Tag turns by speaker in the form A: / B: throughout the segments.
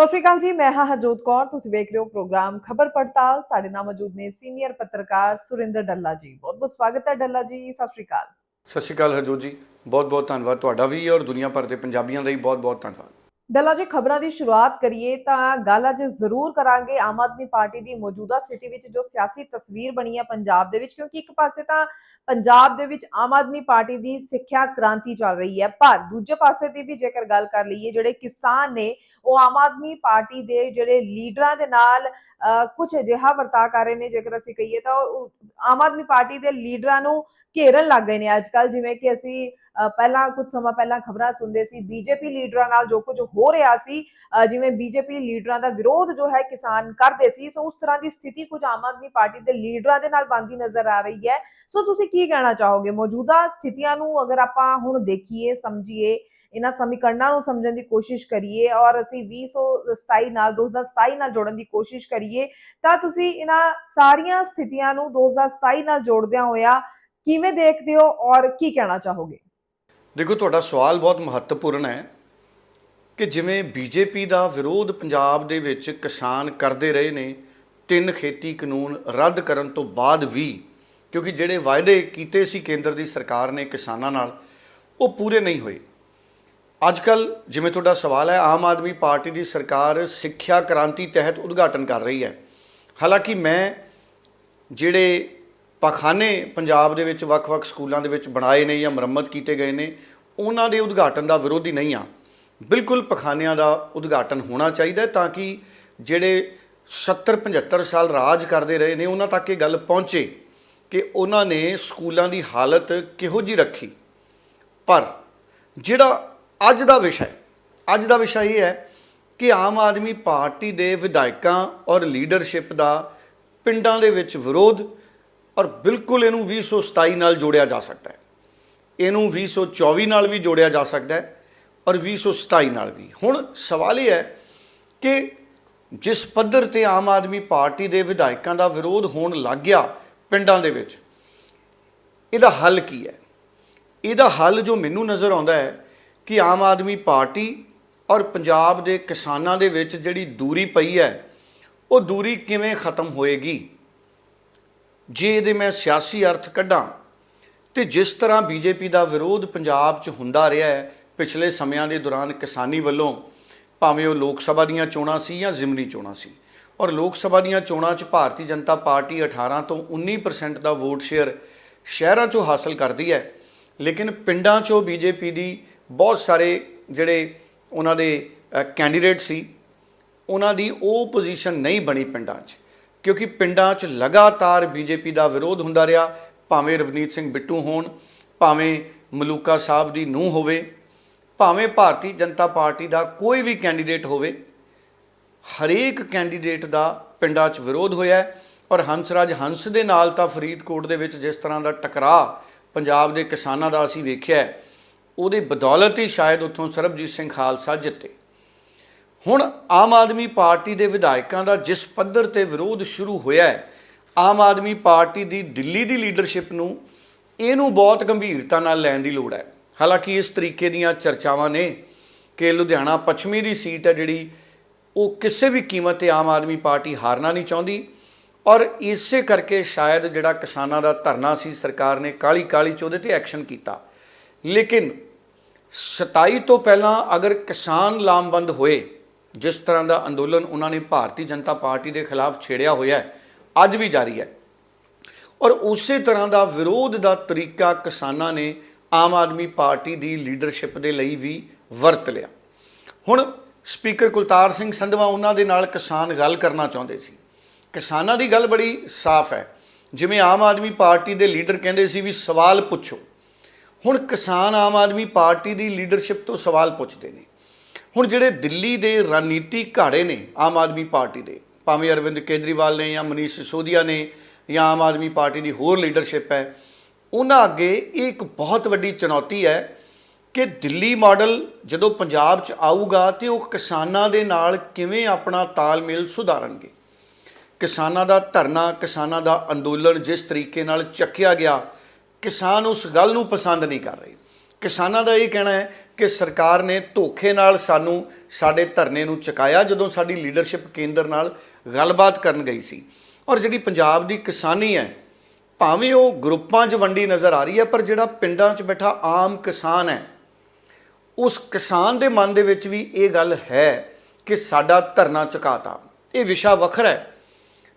A: ਸਤਿ ਸ਼੍ਰੀ ਅਕਾਲ ਜੀ ਮੈਂ ਹਾਂ ਹਰਜੋਤ ਕੌਰ। ਤੁਸੀਂ ਵੇਖ ਰਹੇ ਹੋ ਪ੍ਰੋਗਰਾਮ ਖਬਰ ਪੜਤਾਲ। ਸਾਡੇ ਨਾਲ ਮੌਜੂਦ ਨੇ ਸੀਨੀਅਰ ਪੱਤਰਕਾਰ ਸੁਰਿੰਦਰ ਡੱਲਾ ਜੀ। ਬਹੁਤ ਬਹੁਤ ਸਵਾਗਤ ਹੈ ਡੱਲਾ ਜੀ ਸਤਿ ਸ਼੍ਰੀ ਅਕਾਲ।
B: ਸਤਿ ਸ਼੍ਰੀ ਅਕਾਲ ਹਰਜੋਤ ਜੀ। ਬਹੁਤ ਬਹੁਤ ਧੰਨਵਾਦ ਤੁਹਾਡਾ ਵੀ ਔਰ ਦੁਨੀਆ ਭਰ ਦੇ ਪੰਜਾਬੀਆਂ ਦਾ ਵੀ ਬਹੁਤ ਬਹੁਤ ਧੰਨਵਾਦ।
A: ਡੱਲਾ ਜੀ ਖਬਰਾਂ ਦੀ ਸ਼ੁਰੂਆਤ ਕਰੀਏ ਤਾਂ ਗੱਲ ਅੱਜ ਜ਼ਰੂਰ ਕਰਾਂਗੇ ਆਮ ਆਦਮੀ ਪਾਰਟੀ ਦੀ ਮੌਜੂਦਾ ਸਥਿਤੀ ਵਿੱਚ ਜੋ ਸਿਆਸੀ ਤਸਵੀਰ ਬਣੀ ਹੈ ਪੰਜਾਬ ਦੇ ਵਿੱਚ। ਕਿਉਂਕਿ ਇੱਕ ਪਾਸੇ ਤਾਂ ਪੰਜਾਬ ਦੇ ਵਿੱਚ ਆਮ ਆਦਮੀ ਪਾਰਟੀ ਦੀ ਸਿੱਖਿਆ ਕ੍ਰਾਂਤੀ ਚੱਲ ਰਹੀ ਹੈ ਪਰ ਦੂਜੇ ਪਾਸੇ ਦੀ ਵੀ ਜੇਕਰ ਗੱਲ ਕਰ ਲਈਏ ਜਿਹੜੇ ਕਿਸਾਨ ਨੇ ਉਹ ਆਮ ਆਦਮੀ ਪਾਰਟੀ ਦੇ ਜਿਹੜੇ ਲੀਡਰਾਂ ਦੇ ਨਾਲ ਕੁਝ ਅਜਿਹਾ ਵਰਤਾ ਕਰ ਰਹੇ ਨੇ ਜੇਕਰ ਅਸੀਂ ਕਹੀਏ ਤਾਂ ਆਮ ਆਦਮੀ ਪਾਰਟੀ ਦੇ ਲੀਡਰਾਂ ਨੂੰ ਘੇਰਨ ਲੱਗ ਗਏ ਨੇ ਅੱਜ ਕੱਲ ਜਿਵੇਂ ਕਿ ਅਸੀਂ ਪਹਿਲਾਂ ਕੁਝ ਸਮਾਂ ਪਹਿਲਾਂ ਖਬਰਾਂ ਸੁਣਦੇ ਸੀ ਬੀਜੇਪੀ ਲੀਡਰਾਂ ਨਾਲ ਜੋ ਕੁਝ ਹੋ ਰਿਹਾ ਸੀ ਅ, ਜਿਵੇਂ ਬੀਜੇਪੀ ਲੀਡਰਾਂ ਦਾ ਵਿਰੋਧ ਜੋ ਹੈ ਕਿਸਾਨ ਕਰਦੇ ਸੀ ਸੋ ਉਸ ਤਰ੍ਹਾਂ ਦੀ ਸਥਿਤੀ ਕੁਝ ਆਮ ਆਦਮੀ ਪਾਰਟੀ ਦੇ ਲੀਡਰਾਂ ਦੇ ਨਾਲ ਬਣਦੀ ਨਜ਼ਰ ਆ ਰਹੀ ਹੈ। ਸੋ ਤੁਸੀਂ ਕੀ ਕਹਿਣਾ ਚਾਹੋਗੇ? ਮੌਜੂਦਾ ਸਥਿਤੀਆਂ ਨੂੰ ਅਗਰ ਆਪਾਂ ਹੁਣ ਦੇਖੀਏ ਸਮਝੀਏ ਇਹਨਾਂ ਸਮੀਕਰਨਾਂ ਨੂੰ ਸਮਝਣ ਦੀ ਕੋਸ਼ਿਸ਼ ਕਰੀਏ ਔਰ ਅਸੀਂ 2027 ਨਾਲ 2027 ਨਾਲ ਜੋੜਨ ਦੀ ਕੋਸ਼ਿਸ਼ ਕਰੀਏ, ਤਾਂ ਤੁਸੀਂ ਇਹਨਾਂ ਸਾਰੀਆਂ ਸਥਿਤੀਆਂ ਨੂੰ 2027 ਨਾਲ ਜੋੜਦਿਆਂ ਹੋਇਆ ਕਿਵੇਂ ਦੇਖਦੇ ਹੋ ਔਰ ਕੀ ਕਹਿਣਾ ਚਾਹੋਗੇ?
B: ਦੇਖੋ, ਤੁਹਾਡਾ ਸਵਾਲ ਬਹੁਤ ਮਹੱਤਵਪੂਰਨ ਹੈ ਕਿ ਜਿਵੇਂ ਬੀਜੇਪੀ ਦਾ ਵਿਰੋਧ ਪੰਜਾਬ ਦੇ ਵਿੱਚ ਕਿਸਾਨ ਕਰਦੇ ਰਹੇ ਨੇ, ਤਿੰਨ ਖੇਤੀ ਕਾਨੂੰਨ ਰੱਦ ਕਰਨ ਤੋਂ ਬਾਅਦ ਵੀ, ਕਿਉਂਕਿ ਜਿਹੜੇ ਵਾਅਦੇ ਕੀਤੇ ਸੀ ਕੇਂਦਰ ਦੀ ਸਰਕਾਰ ਨੇ ਕਿਸਾਨਾਂ ਨਾਲ, ਉਹ ਪੂਰੇ ਨਹੀਂ ਹੋਏ। ਅੱਜ ਕੱਲ ਜਿਵੇਂ ਤੁਹਾਡਾ ਸਵਾਲ ਹੈ, ਆਮ ਆਦਮੀ ਪਾਰਟੀ ਦੀ ਸਰਕਾਰ ਸਿੱਖਿਆ ਕ੍ਰਾਂਤੀ ਤਹਿਤ ਉਦਘਾਟਨ ਕਰ ਰਹੀ ਹੈ। ਹਾਲਾਂਕਿ ਮੈਂ ਜਿਹੜੇ ਪਖਾਨੇ ਪੰਜਾਬ ਦੇ ਵਿੱਚ ਵੱਖ-ਵੱਖ ਸਕੂਲਾਂ ਦੇ ਵਿੱਚ ਬਣਾਏ ਨੇ ਜਾਂ ਮੁਰੰਮਤ ਕੀਤੇ ਗਏ ਨੇ, ਉਹਨਾਂ ਦੇ ਉਦਘਾਟਨ ਦਾ ਵਿਰੋਧੀ ਨਹੀਂ ਆ ਬਿਲਕੁਲ ਪਖਾਨਿਆਂ ਦਾ ਉਦਘਾਟਨ ਹੋਣਾ ਚਾਹੀਦਾ ਤਾਂ ਕਿ ਜਿਹੜੇ 70 75 ਸਾਲ ਰਾਜ ਕਰਦੇ ਰਹੇ ਨੇ, ਉਹਨਾਂ ਤੱਕ ਇਹ ਗੱਲ ਪਹੁੰਚੇ ਕਿ ਉਹਨਾਂ ਨੇ ਸਕੂਲਾਂ ਦੀ ਹਾਲਤ ਕਿਹੋ ਜੀ ਰੱਖੀ। ਪਰ ਜਿਹੜਾ ਅੱਜ ਦਾ ਵਿਸ਼ਾ ਹੈ। ਅੱਜ ਦਾ ਵਿਸ਼ਾ ਇਹ ਹੈ ਕਿ ਆਮ ਆਦਮੀ ਪਾਰਟੀ ਦੇ ਵਿਧਾਇਕਾਂ ਔਰ ਲੀਡਰਸ਼ਿਪ ਦਾ ਪਿੰਡਾਂ ਦੇ ਵਿੱਚ ਵਿਰੋਧ ਔਰ ਬਿਲਕੁਲ ਇਹਨੂੰ 2027 ਨਾਲ ਜੋੜਿਆ ਜਾ ਸਕਦਾ ਹੈ। ਇਹਨੂੰ 2024 ਨਾਲ ਵੀ ਜੋੜਿਆ ਜਾ ਸਕਦਾ ਹੈ ਔਰ 2027 ਨਾਲ ਵੀ। ਹੁਣ ਸਵਾਲ ਇਹ ਹੈ ਕਿ ਜਿਸ ਪੱਧਰ ਤੇ ਆਮ ਆਦਮੀ ਪਾਰਟੀ ਦੇ ਵਿਧਾਇਕਾਂ ਦਾ ਵਿਰੋਧ ਹੋਣ ਲੱਗ ਗਿਆ ਪਿੰਡਾਂ ਦੇ ਵਿੱਚ, ਇਹਦਾ ਹੱਲ ਕੀ ਹੈ? ਇਹਦਾ ਹੱਲ ਜੋ ਮੈਨੂੰ ਨਜ਼ਰ ਆਉਂਦਾ ਹੈ ਕਿ ਆਮ ਆਦਮੀ ਪਾਰਟੀ ਔਰ ਪੰਜਾਬ ਦੇ ਕਿਸਾਨਾਂ ਦੇ ਵਿੱਚ ਜਿਹੜੀ ਦੂਰੀ ਪਈ ਹੈ, ਉਹ ਦੂਰੀ ਕਿਵੇਂ ਖਤਮ ਹੋਏਗੀ? ਜੇ ਇਹਦੇ ਮੈਂ ਸਿਆਸੀ ਅਰਥ ਕੱਢਾਂ, ਤੇ ਜਿਸ ਤਰ੍ਹਾਂ ਬੀਜੇਪੀ ਦਾ ਵਿਰੋਧ ਪੰਜਾਬ 'ਚ ਹੁੰਦਾ ਰਿਹਾ ਹੈ, ਪਿਛਲੇ ਸਮਿਆਂ ਦੇ ਦੌਰਾਨ ਕਿਸਾਨੀ ਵੱਲੋਂ, ਭਾਵੇਂ ਉਹ ਲੋਕ ਸਭਾ ਦੀਆਂ ਚੋਣਾਂ ਸੀ ਜਾਂ ਜ਼ਿਮਨੀ ਚੋਣਾਂ ਸੀ, ਔਰ ਲੋਕ ਸਭਾ ਦੀਆਂ ਚੋਣਾਂ 'ਚ ਭਾਰਤੀ ਜਨਤਾ ਪਾਰਟੀ 18 ਤੋਂ 19% ਦਾ ਵੋਟ ਸ਼ੇਅਰ ਸ਼ਹਿਰਾਂ 'ਚੋਂ ਹਾਸਲ ਕਰਦੀ ਹੈ, ਲੇਕਿਨ ਪਿੰਡਾਂ 'ਚੋਂ ਬੀਜੇਪੀ ਦੀ ਬਹੁਤ ਸਾਰੇ ਜਿਹੜੇ ਉਹਨਾਂ ਦੇ ਕੈਂਡੀਡੇਟ ਸੀ ਉਹਨਾਂ ਦੀ ਉਹ ਪੋਜੀਸ਼ਨ ਨਹੀਂ ਬਣੀ ਪਿੰਡਾਂ 'ਚ। ਕਿਉਂਕਿ ਪਿੰਡਾਂ 'ਚ ਲਗਾਤਾਰ ਬੀਜੇਪੀ ਦਾ ਵਿਰੋਧ ਹੁੰਦਾ ਰਿਹਾ ਭਾਵੇਂ ਰਵਨੀਤ ਸਿੰਘ ਬਿੱਟੂ ਹੋਣ ਭਾਵੇਂ ਮਲੂਕਾ ਸਾਹਿਬ ਦੀ ਨੂੰਹ ਹੋਵੇ ਭਾਵੇਂ ਭਾਰਤੀ ਜਨਤਾ ਪਾਰਟੀ ਦਾ ਕੋਈ ਵੀ ਕੈਂਡੀਡੇਟ ਹੋਵੇ ਹਰੇਕ ਕੈਂਡੀਡੇਟ ਦਾ ਪਿੰਡਾਂ 'ਚ ਵਿਰੋਧ ਹੋਇਆ ਹੈ ਔਰ ਹੰਸਰਾਜ ਹੰਸ ਦੇ ਨਾਲ ਤਾਂ ਫਰੀਦਕੋਟ ਦੇ ਵਿੱਚ ਜਿਸ ਤਰ੍ਹਾਂ ਦਾ ਟਕਰਾਅ ਪੰਜਾਬ ਦੇ ਕਿਸਾਨਾਂ ਦਾ ਅਸੀਂ ਵੇਖਿਆ ਹੈ, ਉਹਦੇ ਬਦੌਲਤ ਹੀ ਸ਼ਾਇਦ ਉੱਥੋਂ ਸਰਬਜੀਤ ਸਿੰਘ ਖਾਲਸਾ ਜਿੱਤੇ। ਹੁਣ ਆਮ ਆਦਮੀ ਪਾਰਟੀ ਦੇ ਵਿਧਾਇਕਾਂ ਦਾ ਜਿਸ ਪੱਧਰ ਤੇ ਵਿਰੋਧ ਸ਼ੁਰੂ ਹੋਇਆ ਹੈ, ਆਮ ਆਦਮੀ ਪਾਰਟੀ ਦੀ ਦਿੱਲੀ ਦੀ ਲੀਡਰਸ਼ਿਪ ਨੂੰ ਇਹਨੂੰ ਬਹੁਤ ਗੰਭੀਰਤਾ ਨਾਲ ਲੈਣ ਦੀ ਲੋੜ ਹੈ। ਹਾਲਾਂਕਿ ਇਸ ਤਰੀਕੇ ਦੀਆਂ ਚਰਚਾਵਾਂ ਨੇ ਕਿ ਲੁਧਿਆਣਾ ਪੱਛਮੀ ਦੀ ਸੀਟ ਹੈ ਜਿਹੜੀ, ਉਹ ਕਿਸੇ ਵੀ ਕੀਮਤ ਤੇ ਆਮ ਆਦਮੀ ਪਾਰਟੀ ਹਾਰਨਾ ਨਹੀਂ ਚਾਹੁੰਦੀ ਔਰ ਇਸੇ ਕਰਕੇ ਸ਼ਾਇਦ ਜਿਹੜਾ ਕਿਸਾਨਾਂ ਦਾ ਧਰਨਾ ਸੀ, ਸਰਕਾਰ ਨੇ ਕਾਲੀ ਕਾਲੀ ਚ ਉਹਦੇ ਤੇ ਐਕਸ਼ਨ ਕੀਤਾ। ਲੇਕਿਨ 27 ਤੋਂ ਪਹਿਲਾਂ ਅਗਰ ਕਿਸਾਨ ਲਾਮਬੰਦ ਹੋਏ, ਜਿਸ ਤਰ੍ਹਾਂ ਦਾ ਅੰਦੋਲਨ ਉਹਨਾਂ ਨੇ ਭਾਰਤੀ ਜਨਤਾ ਪਾਰਟੀ ਦੇ ਖਿਲਾਫ ਛੇੜਿਆ ਹੋਇਆ ਹੈ, ਅੱਜ ਵੀ ਜਾਰੀ ਹੈ। ਔਰ ਉਸੇ ਤਰ੍ਹਾਂ ਦਾ ਵਿਰੋਧ ਦਾ ਤਰੀਕਾ ਕਿਸਾਨਾਂ ਨੇ ਆਮ ਆਦਮੀ ਪਾਰਟੀ ਦੀ ਲੀਡਰਸ਼ਿਪ ਦੇ ਲਈ ਵੀ ਵਰਤ ਲਿਆ। ਹੁਣ ਸਪੀਕਰ ਕੁਲਤਾਰ ਸਿੰਘ ਸੰਧਵਾ ਉਹਨਾਂ ਦੇ ਨਾਲ ਕਿਸਾਨ ਗੱਲ ਕਰਨਾ ਚਾਹੁੰਦੇ ਸੀ। ਕਿਸਾਨਾਂ ਦੀ ਗੱਲ ਬੜੀ ਸਾਫ਼ ਹੈ। ਜਿਵੇਂ ਆਮ ਆਦਮੀ ਪਾਰਟੀ ਦੇ ਲੀਡਰ ਕਹਿੰਦੇ ਸੀ ਵੀ ਸਵਾਲ ਪੁੱਛੋ। ਹੁਣ ਕਿਸਾਨ ਆਮ ਆਦਮੀ ਪਾਰਟੀ ਦੀ ਲੀਡਰਸ਼ਿਪ ਤੋਂ ਸਵਾਲ ਪੁੱਛਦੇ ਨੇ। ਹੁਣ ਜਿਹੜੇ ਦਿੱਲੀ ਦੇ ਰਣਨੀਤੀ ਘਾੜੇ ਨੇ ਆਮ ਆਦਮੀ ਪਾਰਟੀ ਦੇ, ਭਾਵੇਂ ਅਰਵਿੰਦ ਕੇਜਰੀਵਾਲ ਨੇ ਜਾਂ ਮਨੀਸ਼ ਸਿਸੋਦੀਆ ਨੇ ਜਾਂ ਆਮ ਆਦਮੀ ਪਾਰਟੀ ਦੀ ਹੋਰ ਲੀਡਰਸ਼ਿਪ ਹੈ, ਉਹਨਾਂ ਅੱਗੇ ਇਹ ਇੱਕ ਬਹੁਤ ਵੱਡੀ ਚੁਣੌਤੀ ਹੈ ਕਿ ਦਿੱਲੀ ਮਾਡਲ ਜਦੋਂ ਪੰਜਾਬ 'ਚ ਆਊਗਾ ਤੇ ਉਹ ਕਿਸਾਨਾਂ ਦੇ ਨਾਲ ਕਿਵੇਂ ਆਪਣਾ ਤਾਲਮੇਲ ਸੁਧਾਰਨਗੇ। ਕਿਸਾਨਾਂ ਦਾ ਧਰਨਾ, ਕਿਸਾਨਾਂ ਦਾ ਅੰਦੋਲਨ ਜਿਸ ਤਰੀਕੇ ਨਾਲ ਚੱਕਿਆ ਗਿਆ ਕਿਸਾਨ ਉਸ ਗੱਲ ਨੂੰ ਪਸੰਦ ਨਹੀਂ ਕਰ ਰਹੇ। ਕਿਸਾਨਾਂ ਦਾ ਇਹ ਕਹਿਣਾ ਹੈ ਕਿ ਸਰਕਾਰ ਨੇ ਧੋਖੇ ਨਾਲ ਸਾਨੂੰ, ਸਾਡੇ ਧਰਨੇ ਨੂੰ ਚੁਕਾਇਆ ਜਦੋਂ ਸਾਡੀ ਲੀਡਰਸ਼ਿਪ ਕੇਂਦਰ ਨਾਲ ਗੱਲਬਾਤ ਕਰਨ ਗਈ ਸੀ। ਔਰ ਜਿਹੜੀ ਪੰਜਾਬ ਦੀ ਕਿਸਾਨੀ ਹੈ, ਭਾਵੇਂ ਉਹ ਗਰੁੱਪਾਂ 'ਚ ਵੰਡੀ ਨਜ਼ਰ ਆ ਰਹੀ ਹੈ, ਪਰ ਜਿਹੜਾ ਪਿੰਡਾਂ 'ਚ ਬੈਠਾ ਆਮ ਕਿਸਾਨ ਹੈ, ਉਸ ਕਿਸਾਨ ਦੇ ਮਨ ਦੇ ਵਿੱਚ ਵੀ ਇਹ ਗੱਲ ਹੈ ਕਿ ਸਾਡਾ ਧਰਨਾ ਚੁਕਾਤਾ। ਇਹ ਵਿਸ਼ਾ ਵੱਖਰਾ ਹੈ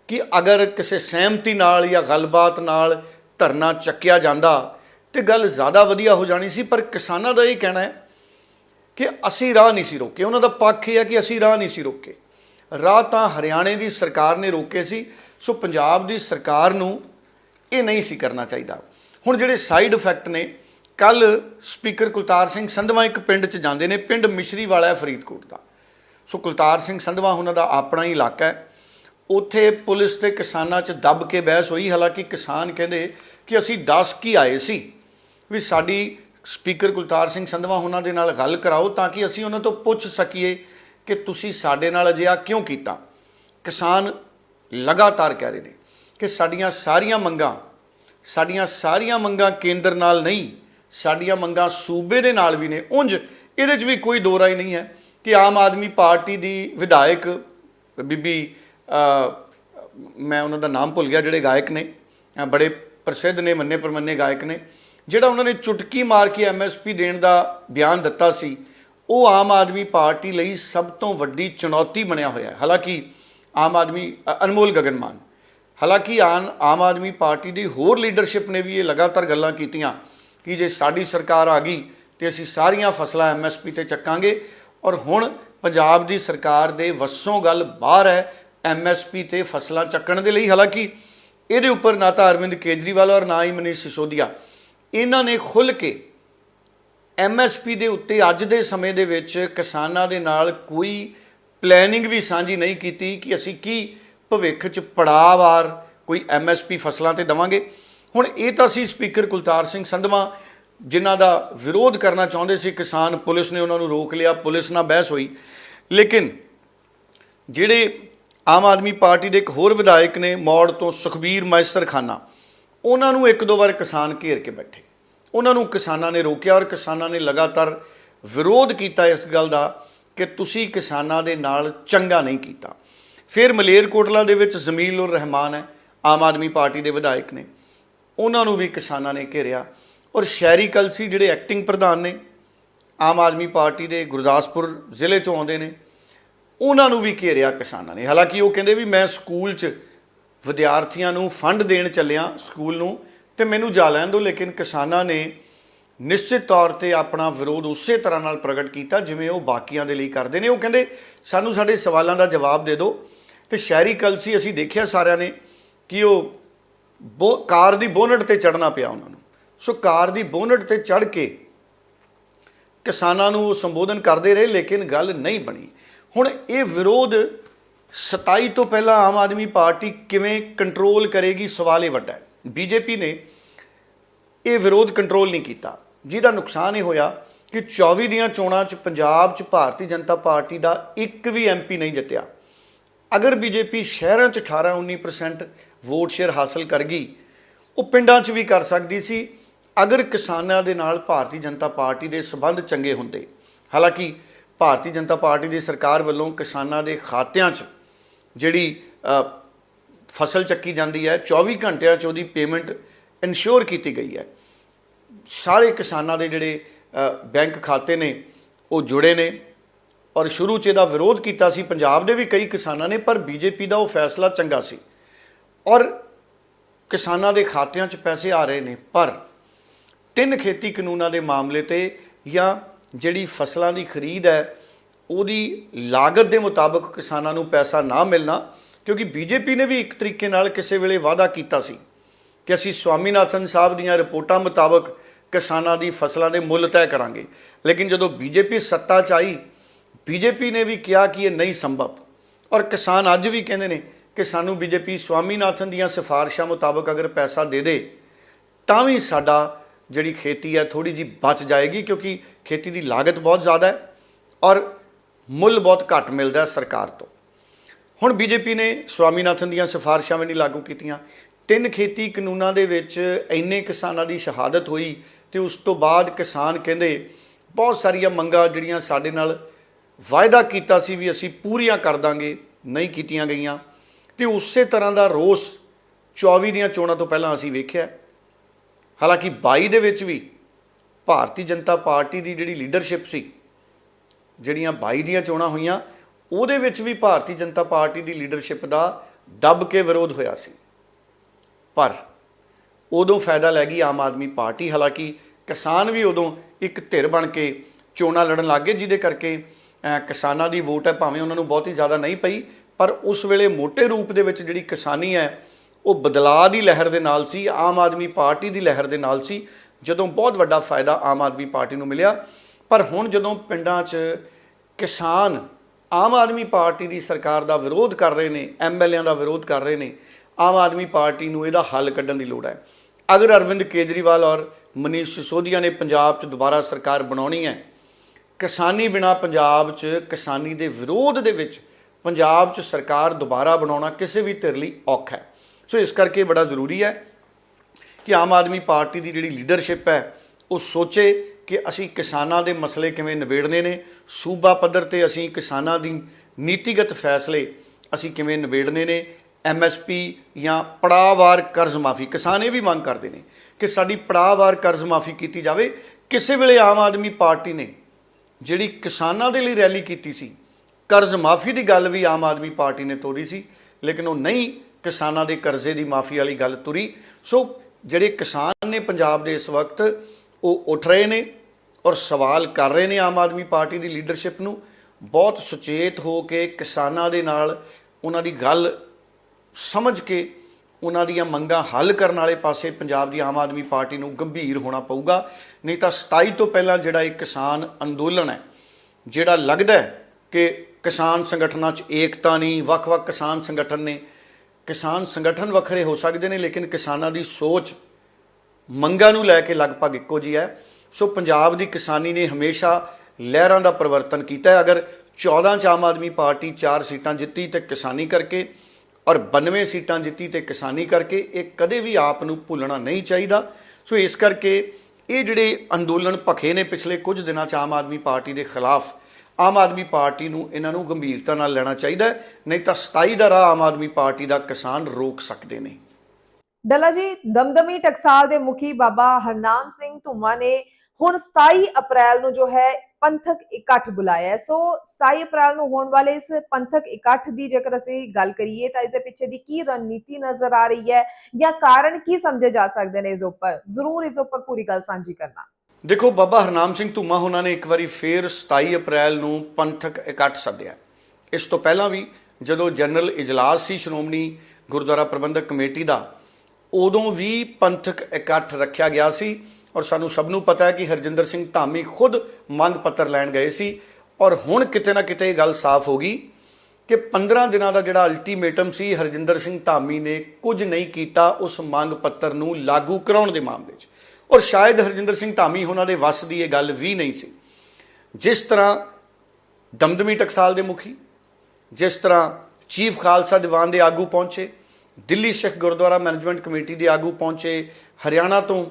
B: ਕਿ ਅਗਰ ਕਿਸੇ ਸਹਿਮਤੀ ਨਾਲ ਜਾਂ ਗੱਲਬਾਤ ਨਾਲ ਧਰਨਾ ਚੱਕਿਆ ਜਾਂਦਾ ਤੇ ਗੱਲ ਜ਼ਿਆਦਾ ਵਧੀਆ ਹੋ ਜਾਣੀ ਸੀ, ਪਰ ਕਿਸਾਨਾਂ ਦਾ ਇਹ ਕਹਿਣਾ ਹੈ ਕਿ ਅਸੀਂ ਰਾਹ ਨਹੀਂ ਸੀ ਰੋਕੇ। ਉਹਨਾਂ ਦਾ ਪੱਖ ਇਹ ਹੈ ਕਿ ਅਸੀਂ ਰਾਹ ਨਹੀਂ ਸੀ ਰੋਕੇ। ਰਾਹ ਤਾਂ ਹਰਿਆਣੇ ਦੀ ਸਰਕਾਰ ਨੇ ਰੋਕੇ ਸੀ, ਸੋ ਪੰਜਾਬ ਦੀ ਸਰਕਾਰ ਨੂੰ ਇਹ ਨਹੀਂ ਸੀ ਕਰਨਾ ਚਾਹੀਦਾ। ਹੁਣ ਜਿਹੜੇ ਸਾਈਡ ਇਫੈਕਟ ਨੇ, ਕੱਲ ਸਪੀਕਰ ਕੁਲਤਾਰ ਸਿੰਘ ਸੰਧਵਾ ਇੱਕ ਪਿੰਡ 'ਚ ਜਾਂਦੇ ਨੇ, ਪਿੰਡ ਮਿਸ਼ਰੀ ਵਾਲਾ ਹੈ ਫਰੀਦਕੋਟ ਦਾ। ਸੋ ਕੁਲਤਾਰ ਸਿੰਘ ਸੰਧਵਾ, ਉਹਨਾਂ ਦਾ ਆਪਣਾ ਹੀ ਇਲਾਕਾ ਹੈ। ਉੱਥੇ ਪੁਲਿਸ ਤੇ ਕਿਸਾਨਾਂ 'ਚ ਦੱਬ ਕੇ ਬਹਿਸ ਹੋਈ। ਹਾਲਾਂਕਿ ਕਿਸਾਨ ਕਹਿੰਦੇ ਕਿ ਅਸੀਂ 10 ਕੀ ਆਏ ਸੀ ਵੀ ਸਾਡੀ ਸਪੀਕਰ ਕੁਲਤਾਰ ਸਿੰਘ ਸੰਧਵਾ ਉਹਨਾਂ ਦੇ ਨਾਲ ਗੱਲ ਕਰਾਓ ਤਾਂ ਕਿ ਅਸੀਂ ਉਹਨਾਂ ਤੋਂ ਪੁੱਛ ਸਕੀਏ ਕਿ ਤੁਸੀਂ ਸਾਡੇ ਨਾਲ ਅਜਿਹਾ ਕਿਉਂ ਕੀਤਾ। ਕਿਸਾਨ ਲਗਾਤਾਰ ਕਹਿ ਰਹੇ ਨੇ ਕਿ ਸਾਡੀਆਂ ਸਾਰੀਆਂ ਮੰਗਾਂ, ਸਾਡੀਆਂ ਸਾਰੀਆਂ ਮੰਗਾਂ ਕੇਂਦਰ ਨਾਲ ਨਹੀਂ, ਸਾਡੀਆਂ ਮੰਗਾਂ ਸੂਬੇ ਦੇ ਨਾਲ ਵੀ ਨੇ। ਉਂਝ ਇਹਦੇ 'ਚ ਵੀ ਕੋਈ ਦੋ ਰਾਏ ਨਹੀਂ ਹੈ ਕਿ ਆਮ ਆਦਮੀ ਪਾਰਟੀ ਦੀ ਵਿਧਾਇਕ ਬੀਬੀ ਮੈਂ ਉਹਨਾਂ ਦਾ ਨਾਮ ਭੁੱਲ ਗਿਆ ਜਿਹੜੇ ਗਾਇਕ ਨੇ। ਬੜੇ ਪ੍ਰਸਿੱਧ ਨੇ, ਮੰਨੇ ਪਰਮੰਨੇ ਗਾਇਕ ਨੇ। ਜਿਹੜਾ ਉਹਨਾਂ ਨੇ ਚੁਟਕੀ ਮਾਰ ਕੇ ਐਮਐਸਪੀ ਦੇਣ ਦਾ ਬਿਆਨ ਦਿੱਤਾ ਸੀ, ਉਹ ਆਮ ਆਦਮੀ ਪਾਰਟੀ ਲਈ ਸਭ ਤੋਂ ਵੱਡੀ ਚੁਣੌਤੀ ਬਣਿਆ ਹੋਇਆ ਹੈ। ਹਾਲਾਂਕਿ ਆਮ ਆਦਮੀ ਅਨਮੋਲ ਗਗਨਮਾਨ, ਹਾਲਾਂਕਿ ਆਨ, ਆਮ ਆਦਮੀ ਪਾਰਟੀ ਦੀ ਹੋਰ ਲੀਡਰਸ਼ਿਪ ਨੇ ਵੀ ਇਹ ਲਗਾਤਾਰ ਗੱਲਾਂ ਕੀਤੀਆਂ ਕਿ ਜੇ ਸਾਡੀ ਸਰਕਾਰ ਆ ਗਈ ਤੇ ਅਸੀਂ ਸਾਰੀਆਂ ਫਸਲਾਂ ਐਮਐਸਪੀ ਤੇ ਚੱਕਾਂਗੇ। ਔਰ ਹੁਣ ਪੰਜਾਬ ਦੀ ਸਰਕਾਰ ਦੇ ਵੱਸੋਂ ਗੱਲ ਬਾਹਰ ਹੈ ਐਮਐਸਪੀ ਤੇ ਫਸਲਾਂ ਚੱਕਣ ਦੇ ਲਈ, ਹਾਲਾਂਕਿ ਇਹਦੇ ਉੱਪਰ ਨਾ ਤਾਂ ਅਰਵਿੰਦ ਕੇਜਰੀਵਾਲ ਔਰ ਨਾ ਹੀ ਮਨੀਸ਼ ਸਿਸੋਦੀਆ। ਇਹਨਾਂ ਨੇ ਖੁੱਲ ਕੇ ਐਮਐਸਪੀ ਦੇ ਉੱਤੇ ਅੱਜ ਦੇ ਸਮੇਂ ਦੇ ਵਿੱਚ ਕਿਸਾਨਾਂ ਦੇ ਨਾਲ ਕੋਈ ਪਲੈਨਿੰਗ ਵੀ ਸਾਂਝੀ ਨਹੀਂ ਕੀਤੀ ਕਿ ਅਸੀਂ ਕੀ ਭਵਿੱਖ 'ਚ ਪੜਾਵਾਰ ਕੋਈ ਐਮਐਸਪੀ ਫਸਲਾਂ ਤੇ ਦਵਾਂਗੇ। ਹੁਣ ਇਹ ਤਾਂ ਸੀ ਸਪੀਕਰ ਕੁਲਤਾਰ ਸਿੰਘ ਸੰਧਵਾ, ਜਿਨ੍ਹਾਂ ਦਾ ਵਿਰੋਧ ਕਰਨਾ ਚਾਹੁੰਦੇ ਸੀ। ਕਿਸਾਨ ਪੁਲਿਸ ਨੇ ਉਹਨਾਂ ਨੂੰ ਰੋਕ ਲਿਆ, ਪੁਲਿਸ ਨਾਲ ਬਹਿਸ ਹੋਈ। ਲੇਕਿਨ ਜਿਹੜੇ ਆਮ ਆਦਮੀ ਪਾਰਟੀ ਦੇ ਇੱਕ ਹੋਰ ਵਿਧਾਇਕ ਨੇ ਮੌੜ ਤੋਂ ਸੁਖਬੀਰ ਮੈਸਰ ਖਾਨਾ ਉਹਨਾਂ ਨੂੰ ਇੱਕ ਦੋ ਵਾਰ ਕਿਸਾਨ ਘੇਰ ਕੇ ਬੈਠੇ। ਉਹਨਾਂ ਨੂੰ ਕਿਸਾਨਾਂ ਨੇ ਰੋਕਿਆ ਔਰ ਕਿਸਾਨਾਂ ਨੇ ਲਗਾਤਾਰ ਵਿਰੋਧ ਕੀਤਾ ਇਸ ਗੱਲ ਦਾ ਕਿ ਤੁਸੀਂ ਕਿਸਾਨਾਂ ਦੇ ਨਾਲ ਚੰਗਾ ਨਹੀਂ ਕੀਤਾ। ਫਿਰ ਮਲੇਰਕੋਟਲਾ ਦੇ ਵਿੱਚ ਜ਼ਮੀਲ ਉਰ ਰਹਿਮਾਨ ਹੈ, ਆਮ ਆਦਮੀ ਪਾਰਟੀ ਦੇ ਵਿਧਾਇਕ ਨੇ। ਉਹਨਾਂ ਨੂੰ ਵੀ ਕਿਸਾਨਾਂ ਨੇ ਘੇਰਿਆ ਔਰ ਸ਼ਹਿਰੀ ਕਲਸੀ ਜਿਹੜੇ ਐਕਟਿੰਗ ਪ੍ਰਧਾਨ ਨੇ, ਆਮ ਆਦਮੀ ਪਾਰਟੀ ਦੇ ਗੁਰਦਾਸਪੁਰ ਜ਼ਿਲ੍ਹੇ ਚੋਂ ਆਉਂਦੇ ਨੇ। ਉਹਨਾਂ ਨੂੰ ਵੀ ਘੇਰਿਆ ਕਿਸਾਨਾਂ ਨੇ। ਹਾਲਾਂਕਿ ਉਹ ਕਹਿੰਦੇ ਵੀ ਮੈਂ ਸਕੂਲ 'ਚ ਵਿਦਿਆਰਥੀਆਂ ਨੂੰ ਫੰਡ ਦੇਣ ਚੱਲਿਆ ਸਕੂਲ ਨੂੰ ਤੇ ਮੈਨੂੰ ਜਾ ਲੈਣ ਦਿਓ, ਲੇਕਿਨ ਕਿਸਾਨਾਂ ਨੇ ਨਿਸ਼ਚਿਤ ਤੌਰ ਤੇ ਆਪਣਾ ਵਿਰੋਧ ਉਸੇ ਤਰ੍ਹਾਂ ਨਾਲ ਪ੍ਰਗਟ ਕੀਤਾ ਜਿਵੇਂ ਉਹ ਬਾਕੀਆਂ ਦੇ ਲਈ ਕਰਦੇ ਨੇ। ਉਹ ਕਹਿੰਦੇ, ਸਾਨੂੰ ਸਾਡੇ ਸਵਾਲਾਂ ਦਾ ਜਵਾਬ ਦੇ ਦਿਓ। ਤੇ ਸ਼ਹਿਰੀ ਕਲਸੀ ਅਸੀਂ ਦੇਖਿਆ ਸਾਰਿਆਂ ਨੇ ਕਿ ਉਹ ਬੋ, ਕਾਰ ਦੀ ਬੋਨਟ ਤੇ ਚੜਨਾ ਪਿਆ ਉਹਨਾਂ ਨੂੰ। ਸੋ ਕਾਰ ਦੀ ਬੋਨਟ ਤੇ ਚੜ ਕੇ ਕਿਸਾਨਾਂ ਨੂੰ ਉਹ ਸੰਬੋਧਨ ਕਰਦੇ ਰਹੇ, ਲੇਕਿਨ ਗੱਲ ਨਹੀਂ ਬਣੀ। ਹੁਣ ਇਹ ਵਿਰੋਧ 27 ਤੋਂ ਪਹਿਲਾਂ ਆਮ ਆਦਮੀ ਪਾਰਟੀ ਕਿਵੇਂ ਕੰਟਰੋਲ ਕਰੇਗੀ? ਸਵਾਲ ਇਹ ਵੱਡਾ ਹੈ। ਬੀਜੇਪੀ ਨੇ ਇਹ ਵਿਰੋਧ ਕੰਟਰੋਲ ਨਹੀਂ ਕੀਤਾ। ਜਿਹਦਾ ਨੁਕਸਾਨ ਇਹ ਹੋਇਆ ਕਿ 24 ਦੀਆਂ ਚੋਣਾਂ 'ਚ ਪੰਜਾਬ 'ਚ ਭਾਰਤੀ ਜਨਤਾ ਪਾਰਟੀ ਦਾ ਇੱਕ ਵੀ ਐਮਪੀ ਨਹੀਂ ਜਿੱਤਿਆ। ਅਗਰ ਬੀਜੇਪੀ ਸ਼ਹਿਰਾਂ 'ਚ 18-19% ਵੋਟ ਸ਼ੇਅਰ ਹਾਸਲ ਕਰ ਗਈ, ਉਹ ਪਿੰਡਾਂ 'ਚ ਵੀ ਕਰ ਸਕਦੀ ਸੀ। ਅਗਰ ਕਿਸਾਨਾਂ ਦੇ ਨਾਲ ਭਾਰਤੀ ਜਨਤਾ ਪਾਰਟੀ ਦੇ ਸਬੰਧ ਚੰਗੇ ਹੁੰਦੇ, ਹਾਲਾਂਕਿ ਭਾਰਤੀ ਜਨਤਾ ਪਾਰਟੀ ਦੀ ਸਰਕਾਰ ਵੱਲੋਂ ਕਿਸਾਨਾਂ ਦੇ ਖਾਤਿਆਂ 'ਚ ਜਿਹੜੀ ਫਸਲ ਚੱਕੀ ਜਾਂਦੀ ਹੈ 24 ਘੰਟਿਆਂ 'ਚ ਉਹਦੀ ਪੇਮੈਂਟ ਇਨਸ਼ੋਰ ਕੀਤੀ ਗਈ ਹੈ। ਸਾਰੇ ਕਿਸਾਨਾਂ ਦੇ ਜਿਹੜੇ ਬੈਂਕ ਖਾਤੇ ਨੇ, ਉਹ ਜੁੜੇ ਨੇ ਔਰ ਸ਼ੁਰੂ 'ਚ ਇਹਦਾ ਵਿਰੋਧ ਕੀਤਾ ਸੀ। ਪੰਜਾਬ ਦੇ ਵੀ ਕਈ ਕਿਸਾਨਾਂ ਨੇ, ਪਰ ਬੀਜੇਪੀ ਦਾ ਉਹ ਫੈਸਲਾ ਚੰਗਾ ਸੀ। ਔਰ ਕਿਸਾਨਾਂ ਦੇ ਖਾਤਿਆਂ 'ਚ ਪੈਸੇ ਆ ਰਹੇ ਨੇ, ਪਰ ਤਿੰਨ ਖੇਤੀ ਕਾਨੂੰਨਾਂ ਦੇ ਮਾਮਲੇ ਤੇ ਜਾਂ ਜਿਹੜੀ ਫਸਲਾਂ ਦੀ ਖਰੀਦ ਹੈ, ਉਹਦੀ ਲਾਗਤ ਦੇ ਮੁਤਾਬਕ ਕਿਸਾਨਾਂ ਨੂੰ ਪੈਸਾ ਨਾ ਮਿਲਣਾ, ਕਿਉਂਕਿ ਬੀਜੇਪੀ ਨੇ ਵੀ ਇੱਕ ਤਰੀਕੇ ਨਾਲ ਕਿਸੇ ਵੇਲੇ ਵਾਅਦਾ ਕੀਤਾ ਸੀ ਕਿ ਅਸੀਂ ਸਵਾਮੀਨਾਥਨ ਸਾਹਿਬ ਦੀਆਂ ਰਿਪੋਰਟਾਂ ਮੁਤਾਬਕ ਕਿਸਾਨਾਂ ਦੀ ਫਸਲਾਂ ਦੇ ਮੁੱਲ ਤੈਅ ਕਰਾਂਗੇ। ਲੇਕਿਨ ਜਦੋਂ ਬੀਜੇਪੀ ਸੱਤਾ 'ਚ ਆਈ, ਬੀਜੇਪੀ ਨੇ ਵੀ ਕਿਹਾ ਕਿ ਇਹ ਨਹੀਂ ਸੰਭਵ। ਔਰ ਕਿਸਾਨ ਅੱਜ ਵੀ ਕਹਿੰਦੇ ਨੇ ਕਿ ਸਾਨੂੰ ਬੀਜੇਪੀ ਸਵਾਮੀਨਾਥਨ ਦੀਆਂ ਸਿਫਾਰਿਸ਼ਾਂ ਮੁਤਾਬਕ ਅਗਰ ਪੈਸਾ ਦੇ ਦੇ, ਤਾਂ ਵੀ ਸਾਡਾ ਜਿਹੜੀ ਖੇਤੀ ਹੈ ਥੋੜੀ ਜੀ ਬਚ ਜਾਏਗੀ ਕਿਉਂਕਿ ਖੇਤੀ ਦੀ ਲਾਗਤ ਬਹੁਤ ਜ਼ਿਆਦਾ ਹੈ ਔਰ ਮੁੱਲ ਬਹੁਤ ਘੱਟ ਮਿਲਦਾ ਹੈ ਸਰਕਾਰ ਤੋਂ। ਹੁਣ ਬੀਜੇਪੀ ਨੇ ਸਵਾਮੀਨਾਥਨ ਦੀਆਂ ਸਿਫਾਰਿਸ਼ਾਂ ਵੀ ਨਹੀਂ ਲਾਗੂ ਕੀਤੀਆਂ। ਤਿੰਨ ਖੇਤੀ ਕਾਨੂੰਨਾਂ ਦੇ ਵਿੱਚ ਇੰਨੇ ਕਿਸਾਨਾਂ ਦੀ ਸ਼ਹਾਦਤ ਹੋਈ ਤੇ ਉਸ ਤੋਂ ਬਾਅਦ ਕਿਸਾਨ ਕਹਿੰਦੇ, ਬਹੁਤ ਸਾਰੀਆਂ ਮੰਗਾਂ ਜਿਹੜੀਆਂ ਸਾਡੇ ਨਾਲ ਵਾਅਦਾ ਕੀਤਾ ਸੀ ਵੀ ਅਸੀਂ ਪੂਰੀਆਂ ਕਰ ਦਾਂਗੇ, ਨਹੀਂ ਕੀਤੀਆਂ ਗਈਆਂ। ਤੇ ਉਸੇ ਤਰ੍ਹਾਂ ਦਾ ਰੋਸ 24 ਦੀਆਂ ਚੋਣਾਂ ਤੋਂ ਪਹਿਲਾਂ ਅਸੀਂ ਵੇਖਿਆ। ਹਾਲਾਂਕਿ 22 ਦੇ ਵਿੱਚ ਵੀ ਭਾਰਤੀ ਜਨਤਾ ਪਾਰਟੀ ਦੀ ਜਿਹੜੀ ਲੀਡਰਸ਼ਿਪ ਸੀ, ਜਿਹੜੀਆਂ 22 ਦੀਆਂ ਚੋਣਾਂ ਹੋਈਆਂ, ਉਹਦੇ ਵਿੱਚ ਵੀ ਭਾਰਤੀ ਜਨਤਾ ਪਾਰਟੀ ਦੀ ਲੀਡਰਸ਼ਿਪ ਦਾ ਦੱਬ ਕੇ ਵਿਰੋਧ ਹੋਇਆ ਸੀ। ਪਰ ਉਦੋਂ ਫਾਇਦਾ ਲੈ ਗਈ ਆਮ ਆਦਮੀ ਪਾਰਟੀ, ਹਾਲਾਂਕਿ ਕਿਸਾਨ ਵੀ ਉਦੋਂ ਇੱਕ ਧਿਰ ਬਣ ਕੇ ਚੋਣਾਂ ਲੜਨ ਲੱਗੇ ਜਿਹਦੇ ਕਰਕੇ ਕਿਸਾਨਾਂ ਦੀ ਵੋਟ ਹੈ, ਭਾਵੇਂ ਉਹਨਾਂ ਨੂੰ ਬਹੁਤੀ ਜ਼ਿਆਦਾ ਨਹੀਂ ਪਈ, ਪਰ ਉਸ ਵੇਲੇ ਮੋٹے ਰੂਪ ਦੇ ਵਿੱਚ ਜਿਹੜੀ ਕਿਸਾਨੀ ਹੈ ਉਹ ਬਦਲਾਅ ਦੀ ਲਹਿਰ ਦੇ ਨਾਲ ਸੀ, ਆਮ ਆਦਮੀ ਪਾਰਟੀ ਦੀ ਲਹਿਰ ਦੇ ਨਾਲ ਸੀ, ਜਦੋਂ ਬਹੁਤ ਵੱਡਾ ਫਾਇਦਾ ਆਮ ਆਦਮੀ ਪਾਰਟੀ ਨੂੰ ਮਿਲਿਆ। ਪਰ ਹੁਣ ਜਦੋਂ ਪਿੰਡਾਂ 'ਚ ਕਿਸਾਨ ਆਮ ਆਦਮੀ ਪਾਰਟੀ ਦੀ ਸਰਕਾਰ ਦਾ ਵਿਰੋਧ ਕਰ ਰਹੇ ਨੇ ਐਮਐਲਏਆਂ ਦਾ ਵਿਰੋਧ ਕਰ ਰਹੇ ਨੇ, ਆਮ ਆਦਮੀ ਪਾਰਟੀ ਨੂੰ ਇਹਦਾ ਹੱਲ ਕੱਢਣ ਦੀ ਲੋੜ ਹੈ। ਅਗਰ ਅਰਵਿੰਦ ਕੇਜਰੀਵਾਲ ਔਰ ਮਨੀਸ਼ ਸਿਸੋਦੀਆ ਨੇ ਪੰਜਾਬ 'ਚ ਦੁਬਾਰਾ ਸਰਕਾਰ ਬਣਾਉਣੀ ਹੈ, ਕਿਸਾਨੀ ਬਿਨਾ ਪੰਜਾਬ 'ਚ, ਕਿਸਾਨੀ ਦੇ ਵਿਰੋਧ ਦੇ ਵਿੱਚ ਪੰਜਾਬ 'ਚ ਸਰਕਾਰ ਦੁਬਾਰਾ ਬਣਾਉਣਾ ਕਿਸੇ ਵੀ ਧਿਰ ਲਈ ਔਖਾ ਹੈ। ਸੋ ਇਸ ਕਰਕੇ ਬੜਾ ਜ਼ਰੂਰੀ ਹੈ ਕਿ ਆਮ ਆਦਮੀ ਪਾਰਟੀ ਦੀ ਜਿਹੜੀ ਲੀਡਰਸ਼ਿਪ ਹੈ, ਉਹ ਸੋਚੇ ਕਿ ਅਸੀਂ ਕਿਸਾਨਾਂ ਦੇ ਮਸਲੇ ਕਿਵੇਂ ਨਿਬੇੜਨੇ ਨੇ, ਸੂਬਾ ਪੱਧਰ ਤੇ ਅਸੀਂ ਕਿਸਾਨਾਂ ਦੀ ਨੀਤੀਗਤ ਫੈਸਲੇ ਅਸੀਂ ਕਿਵੇਂ ਨਿਬੇੜਨੇ ਨੇ ਐਮਐਸਪੀ ਜਾਂ ਪੜਾਵਾਰ ਕਰਜ਼ ਮਾਫੀ, ਕਿਸਾਨ ਇਹ ਵੀ ਮੰਗ ਕਰਦੇ ਨੇ ਕਿ ਸਾਡੀ ਪੜਾਵਾਰ ਕਰਜ਼ ਮਾਫੀ ਕੀਤੀ ਜਾਵੇ। ਕਿਸੇ ਵੇਲੇ ਆਮ ਆਦਮੀ ਪਾਰਟੀ ਨੇ ਜਿਹੜੀ ਕਿਸਾਨਾਂ ਦੇ ਲਈ ਰੈਲੀ ਕੀਤੀ ਸੀ, ਕਰਜ਼ ਮਾਫੀ ਦੀ ਗੱਲ ਵੀ ਆਮ ਆਦਮੀ ਪਾਰਟੀ ਨੇ ਤੋਰੀ ਸੀ, ਲੇਕਿਨ ਉਹ ਨਹੀਂ ਕਿਸਾਨਾਂ ਦੇ ਕਰਜ਼ੇ ਦੀ ਮਾਫੀ ਵਾਲੀ ਗੱਲ ਤੁਰੀ। ਸੋ ਜਿਹੜੇ ਕਿਸਾਨ ਨੇ ਪੰਜਾਬ ਦੇ ਇਸ ਵਕਤ, ਉਹ ਉੱਠ ਰਹੇ ਨੇ ਔਰ ਸਵਾਲ ਕਰ ਰਹੇ ਨੇ ਆਮ ਆਦਮੀ ਪਾਰਟੀ ਦੀ ਲੀਡਰਸ਼ਿਪ ਨੂੰ। ਬਹੁਤ ਸੁਚੇਤ ਹੋ ਕੇ ਕਿਸਾਨਾਂ ਦੇ ਨਾਲ ਉਹਨਾਂ ਦੀ ਗੱਲ ਸਮਝ ਕੇ ਉਹਨਾਂ ਦੀਆਂ ਮੰਗਾਂ ਹੱਲ ਕਰਨ ਵਾਲੇ ਪਾਸੇ ਪੰਜਾਬ ਦੀ ਆਮ ਆਦਮੀ ਪਾਰਟੀ ਨੂੰ ਗੰਭੀਰ ਹੋਣਾ ਪਊਗਾ। ਨਹੀਂ ਤਾਂ 27 ਤੋਂ ਪਹਿਲਾਂ ਜਿਹੜਾ ਇਹ ਕਿਸਾਨ ਅੰਦੋਲਨ ਹੈ, ਜਿਹੜਾ ਲੱਗਦਾ ਹੈ ਕਿ ਕਿਸਾਨ ਸੰਗਠਨਾਂ 'ਚ ਏਕਤਾ ਨਹੀਂ, ਵੱਖ-ਵੱਖ ਕਿਸਾਨ ਸੰਗਠਨ ਨੇ ਕਿਸਾਨ ਸੰਗਠਨ ਵੱਖਰੇ ਹੋ ਸਕਦੇ ਨੇ, ਲੇਕਿਨ ਕਿਸਾਨਾਂ ਦੀ ਸੋਚ ਮੰਗਾਂ ਨੂੰ ਲੈ ਕੇ ਲਗਭਗ ਇੱਕੋ ਜੀ ਹੈ। ਸੋ ਪੰਜਾਬ ਦੀ ਕਿਸਾਨੀ ਨੇ ਹਮੇਸ਼ਾ ਲਹਿਰਾਂ ਦਾ ਪਰਿਵਰਤਨ ਕੀਤਾ ਹੈ। ਅਗਰ 14 ਚ ਆਮ ਆਦਮੀ ਪਾਰਟੀ 4 ਸੀਟਾਂ ਜਿੱਤੀ ਤੇ ਕਿਸਾਨੀ ਕਰਕੇ ਔਰ 92 ਸੀਟਾਂ ਜਿੱਤੀ ਤੇ ਕਿਸਾਨੀ ਕਰਕੇ ਇਹ ਕਦੇ ਵੀ ਆਪ ਨੂੰ ਭੁੱਲਣਾ ਨਹੀਂ ਚਾਹੀਦਾ। ਸੋ ਇਸ ਕਰਕੇ ਇਹ ਜਿਹੜੇ ਅੰਦੋਲਨ ਭਖੇ ਨੇ ਪਿਛਲੇ ਕੁਝ ਦਿਨਾਂ ਚ ਆਮ ਆਦਮੀ ਪਾਰਟੀ ਦੇ ਖਿਲਾਫ ਆਮ ਆਦਮੀ ਪਾਰਟੀ ਨੂੰ ਇਹਨਾਂ ਨੂੰ ਗੰਭੀਰਤਾ ਨਾਲ ਲੈਣਾ ਚਾਹੀਦਾ ਹੈ, ਨਹੀਂ ਤਾਂ 27 ਦਾ ਰਾਹ ਆਮ ਆਦਮੀ ਪਾਰਟੀ ਦਾ ਕਿਸਾਨ ਰੋਕ ਸਕਦੇ ਨੇ।
A: ਡੱਲਾ ਜੀ, ਦਮਦਮੀ ਟਕਸਾਲ ਦੇ ਮੁਖੀ ਬਾਬਾ ਹਰਨਾਮ ਸਿੰਘ ਧੁੰਮਾ ਨੇ ਹੁਣ 27 ਅਪ੍ਰੈਲ ਨੂੰ ਜੋ ਹੈ ਪੰਥਕ ਇਕੱਠ ਬੁਲਾਇਆ ਹੈ। ਸੋ 27 ਅਪ੍ਰੈਲ ਨੂੰ ਹੋਣ ਵਾਲੇ ਇਸ ਪੰਥਕ ਇਕੱਠ ਦੀ ਜੇਕਰ ਅਸੀਂ ਗੱਲ ਕਰੀਏ ਤਾਂ ਇਸ ਦੇ ਪਿੱਛੇ ਦੀ ਕੀ ਰਣਨੀਤੀ ਨਜ਼ਰ ਆ ਰਹੀ ਹੈ ਜਾਂ ਕਾਰਨ ਕੀ ਸਮਝੇ ਜਾ ਸਕਦੇ ਨੇ ਇਸ ਉੱਪਰ? ਜ਼ਰੂਰ ਇਸ ਉੱਪਰ ਪੂਰੀ ਗੱਲ ਸਾਂਝੀ ਕਰਨਾ।
B: ਦੇਖੋ, ਬਾਬਾ ਹਰਨਾਮ ਸਿੰਘ ਧੂਮਾ ਉਹਨਾਂ ਨੇ ਇੱਕ ਵਾਰੀ ਫੇਰ 27 ਅਪ੍ਰੈਲ ਨੂੰ ਪੰਥਕ ਇਕੱਠ ਸੱਦਿਆ। ਇਸ ਤੋਂ ਪਹਿਲਾਂ ਵੀ ਜਦੋਂ ਜਨਰਲ ਇਜਲਾਸ ਸੀ ਸ਼੍ਰੋਮਣੀ ਗੁਰਦੁਆਰਾ ਪ੍ਰਬੰਧਕ ਕਮੇਟੀ ਦਾ, ਉਦੋਂ ਵੀ ਪੰਥਕ ਇਕੱਠ ਰੱਖਿਆ ਗਿਆ ਸੀ ਔਰ ਸਾਨੂੰ ਸਭ ਨੂੰ ਪਤਾ ਹੈ ਕਿ ਹਰਜਿੰਦਰ ਸਿੰਘ ਧਾਮੀ ਖੁਦ ਮੰਗ ਪੱਤਰ ਲੈਣ ਗਏ ਸੀ ਔਰ ਹੁਣ ਕਿਤੇ ਨਾ ਕਿਤੇ ਇਹ ਗੱਲ ਸਾਫ਼ ਹੋ ਗਈ ਕਿ 15 ਦਿਨਾਂ ਦਾ ਜਿਹੜਾ ਅਲਟੀਮੇਟਮ ਸੀ ਹਰਜਿੰਦਰ ਸਿੰਘ ਧਾਮੀ ਨੇ ਕੁਝ ਨਹੀਂ ਕੀਤਾ ਉਸ ਮੰਗ ਪੱਤਰ ਨੂੰ ਲਾਗੂ ਕਰਾਉਣ ਦੇ ਮਾਮਲੇ 'ਚ। ਔਰ ਸ਼ਾਇਦ ਹਰਜਿੰਦਰ ਸਿੰਘ ਧਾਮੀ ਉਹਨਾਂ ਦੇ ਵੱਸ ਦੀ ਇਹ ਗੱਲ ਵੀ ਨਹੀਂ ਸੀ। ਜਿਸ ਤਰ੍ਹਾਂ ਦਮਦਮੀ ਟਕਸਾਲ ਦੇ ਮੁਖੀ, ਜਿਸ ਤਰ੍ਹਾਂ ਚੀਫ ਖਾਲਸਾ ਦੀਵਾਨ ਦੇ ਆਗੂ ਪਹੁੰਚੇ, ਦਿੱਲੀ ਸਿੱਖ ਗੁਰਦੁਆਰਾ ਮੈਨੇਜਮੈਂਟ ਕਮੇਟੀ ਦੇ ਆਗੂ ਪਹੁੰਚੇ, ਹਰਿਆਣਾ ਤੋਂ